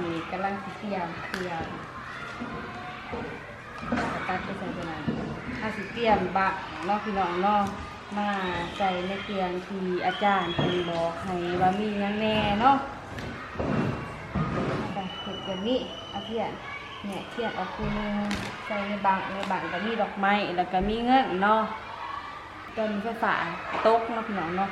นาะมีกำลังสิเตรียมเครื่องตาร์ทไปใส่ตัวนั้นถ้าสิเตรียมบักเนาะพี่น้องเนาะมาใส่ในเครื่องที่อาจารย์เป็นบอกให้ว่ามีหยังแน่เนาะแต่เห็ดแบบนี้เอาเทียนเนี่ยเทียนเออกคูนึงใส่ในบังในบังก็มีดอกไม้แล้วก็มีเงินเนาะตอนไฟฟ้าตกเนาะพี่น้องเนาะ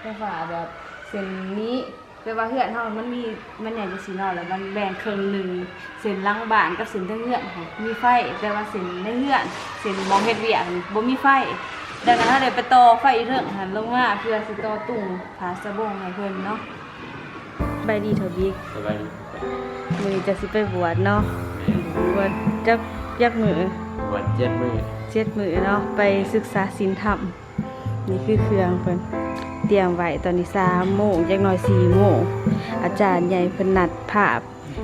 ไฟฟ้าแบบเส้นนี้ แปลว่าเฮือนเฮามันมีมันใหญ่จะสีนอแล้วมันแบ่งครึ่งหนึ่งเส้นหลังบ้านกับเส้นทั้งเฮือนค่ะมีไฟแต่ว่าเส้นในเฮือนเส้นมองเฮ็ดเวียกนี่บ่มีไฟดังนั้นเราได้ไปต่อไฟอีกเรื่องหันลงมาเพื่อสิต่อตุ่งผาสะบงให้เพิ่นเนาะใบดีเถอะบิ๊กสบายดีมื้อนี้จะสิไปบวชเนาะบวชจักยักมือวันเจ็ดมือเจ็ดมือเนาะไปศึกษาศิลธรรมนี่คือเครื่องเพิ่น เตรียมไว้ตอนนี้สามโมงจักหน่อยสี่โมงอาจารย์ใหญ่เพิ่นนัดภาพ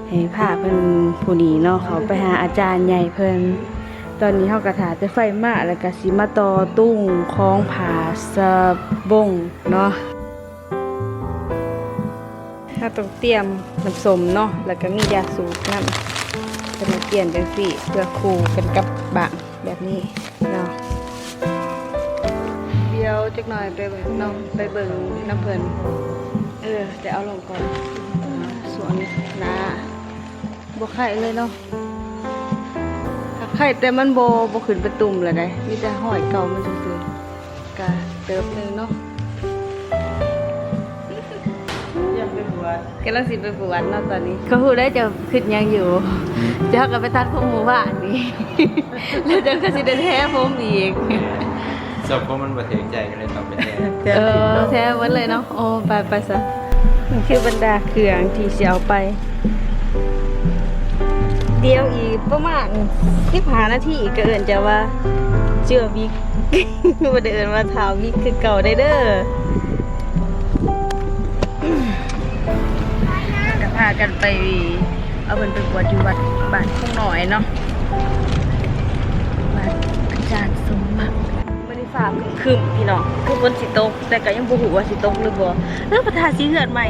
ให้ภาพเพิ่นผู้นี้เนาะเขาไปหาอาจารย์ใหญ่เพิ่นตอนนี้เฮากระถาแต่ไฟมาแล้วก็สิมาตอตุ้งของผาสะบงเนาะถ้าต้องเตรียมน้ำสมเนาะแล้วก็มียาสูบน้ำจะมาเปลี่ยนจังสีเพื่อคู่กันกับบางแบบนี้เนาะ ดี๋ยวจักหน่อยไปเบิ่งน้องไปเบิ่งน้ำเพลินเออแต่เอาลงก่อนสวนนาบกไข่เลยเนาะถ้าไข่แต่มันโบบขึ้นเป็นตุ่มเลยได้มีแต่ห้อยเก่ามันซื่อๆกะเติบหนึงเนาะยังเป็นบวชกำลังสิไปบวชเนาะตอนนี้เขาพูดได้จะขึ้นยังอยู่จะเอากลับไปตัดผมหมู่บ้านนี่แล้วจะก็สิได้แท้ผมอีก จบเพราะมันบ่ถึงใจกันเลยต้องไปแทนเออแท้หมดเลยเนาะโอ้ไปไปซะนี่คือบรรดาเครื่องที่สิเอาไป เดียวอีกประมาณ15นาทีก็เอิ้นจะว่าเชื่อวิกบ่ได้เอิ้นว่าเท้าวิกคือเก่าได้เด้อก็พากันไป เอาเพิ่นไปบวชอยู่วัดบ้านคงน้อยเนาะ ฟ้าครึมพี่น้องคือฝนสิตก แต่ก็ยังบ่ฮู้ว่าสิตกหรือบ่เออประทาสิเฮือนใหม่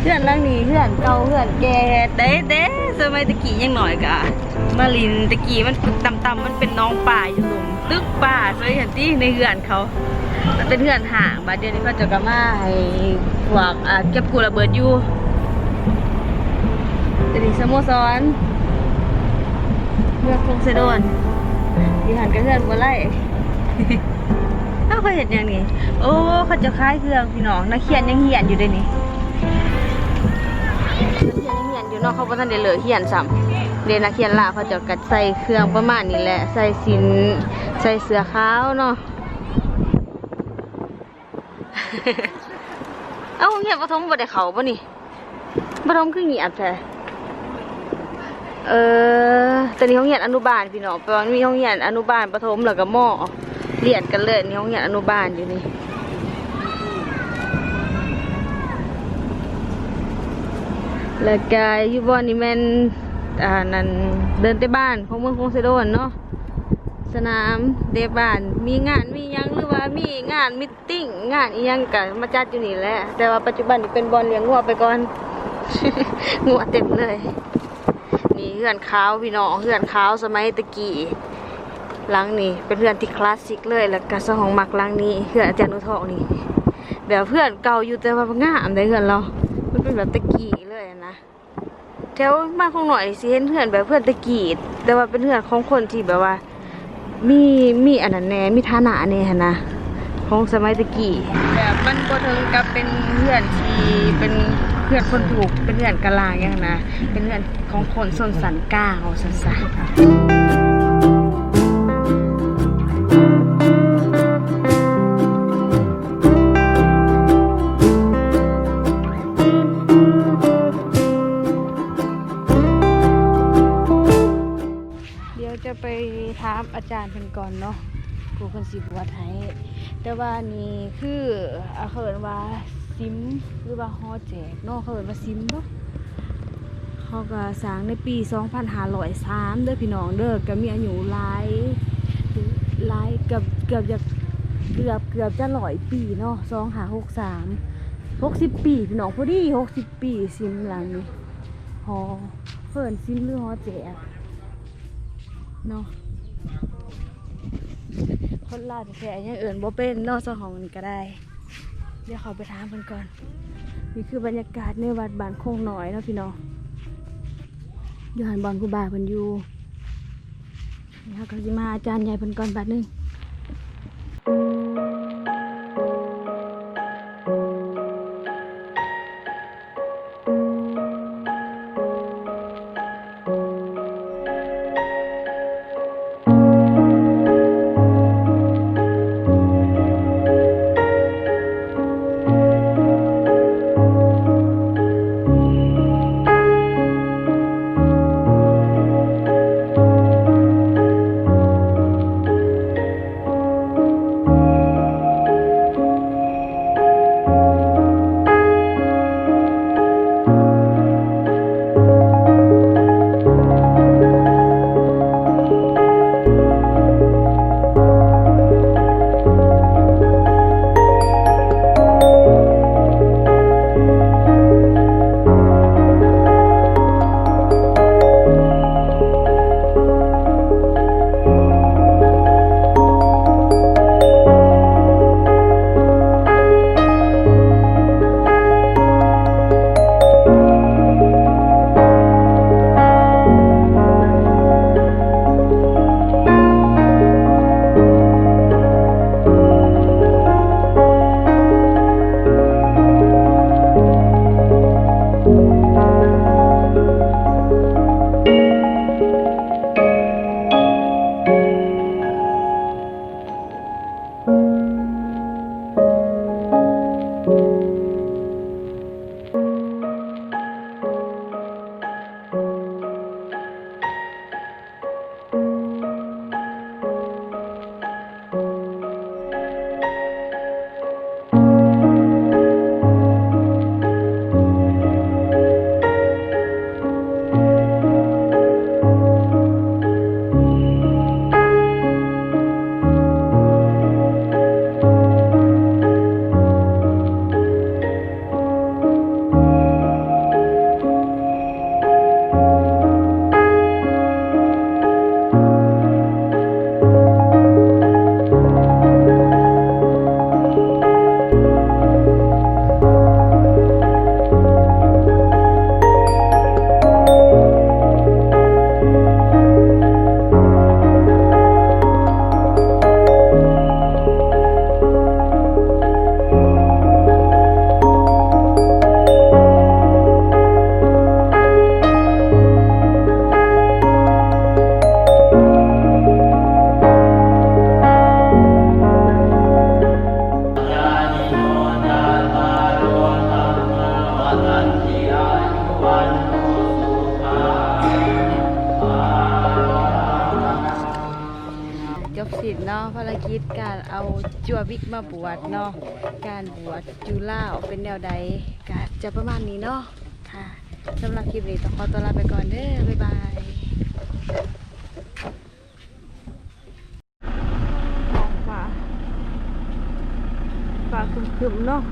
เฮือนหลังนี้เฮือนเก่าเฮือนแก่เด้เด้สมัยตะกี้ยังหน้อยกะมาลินตะกี้มันต่ำๆมันเป็นน้องป่าอยู่หลุมตึกป่าเคยเห็นที่ในเฮือนเขามันเป็นเฮือนห่างบาดเดี๋ยวนี้เขาจะกลับมาให้พวกอ่าเก็บกูระเบิดอยู่จะดีสโมสรเลือกพงเซโดน ดีหันกระเทือนบ่ไล่เอ้าเขาเห็นยังนี่โอ้เขาจะคล้ายเครื่องพี่น้องนักเขียนยังเหียนอยู่เด้นี่นักเขียนยังเหียนอยู่เนาะเขาบ่ทันได้เลิกเหียนซ้ำเดนักเขียนลาเขาจะกัดใส่เครื่องประมาณนี้แหละใส่สินใส่เสื้อขาวเนาะเอ้าเงียบปฐมบ่ได้เขาบ่นี่ปฐมคือเงียบแท้ เออตอนนี้ห้องเรียนอนุบาลพี่น้องแปลว่ามีห้องเรียนอนุบาลปฐมแล้วก็มอเรียนกันเลยนี่ห้องเรียนอนุบาลอยู่นี่แล้วก็อยู่บ่อนนี่แม่นอ่านั่นเดินไปบ้านของเมืองคงเซโดนเนาะสนามเดบ้านมีงานมียังหรือว่ามีงานมิทติ้งงานอียังกันมาจัดอยู่นี่แหละแต่ว่าปัจจุบันนี่เป็นบอลเลี้ยงงัวไปก่อนงัวเต็มเลย ฮือนขาวพี่น้องเฮือนขาวสมัยตะกี้หลังนี่เป็นเฮือนที่คลาสสิกเลยแล้วก็สองมักหลังนี้เฮือนอาจารย์นุทองนี่แบบเพื่อนเก่าอยู่แต่ว่างามได้เฮือนเรามันเป็นแบบตะกี้เลยนะแถวบ้านของหน่อยสิเห็นเพื่อนแบบเพื่อนตะกี้แต่ว่าเป็นเพื่อนของคนที่แบบว่า มีมีอันนั้นแน่มีฐานะแน่นนะของสมัยตะกี้แบบมันก็ถึงกับเป็นเพื่อนที่เป็น เพื่อนคนถูกเป็นเพื่อนกะลางอย่างนะ เป็นเพื่อนของคนสนสันก้าเอาสันสาเดี๋ยวจะไปถามอาจารย์เพิ่นก่อนเนาะครูเพิ่นสิบวชให้แต่ว่านี่คืออาเขินว่า ซิมหรือว่าฮอแจกเนาะเขาเอิ้นว่าซิมเนาะเขาก็สร้างในปี 2503เด้อพี่น้องเด้อก็มีอายุหลายหลายเกือบเกือบจะเกือบเกือบจะร้อยปีเนาะสองหาหกสามหกสิบปีพี่น้องพอดีหกสิบปีซิมหลังนี้หอเพิ่นซิมหรือหอแจกเนาะคนลาวแท้ๆยังเอื่นบ่เป็นนอกสของมันก็ได้ เดี๋ยวเขาไปถามเพิ่นก่อน นี่คือบรรยากาศในวัดบ้านโคงหน่อยนะพี่น้องอยู่หันบอลกูบาเพิ่นอยู่นี่เขาก็สิมาอาจารย์ใหญ่เพิ่นก่อนบัดนึง จัววิกมาบวชเนาะการบวชจูล่าเป็นแนวใดก็จะประมาณนี้เนาะค่ะสำหรับคลิปนี้ต้องขอตัวลาไปก่อนเด้อบ๊ายบายฟ้าฟ้าคึมๆเนาะ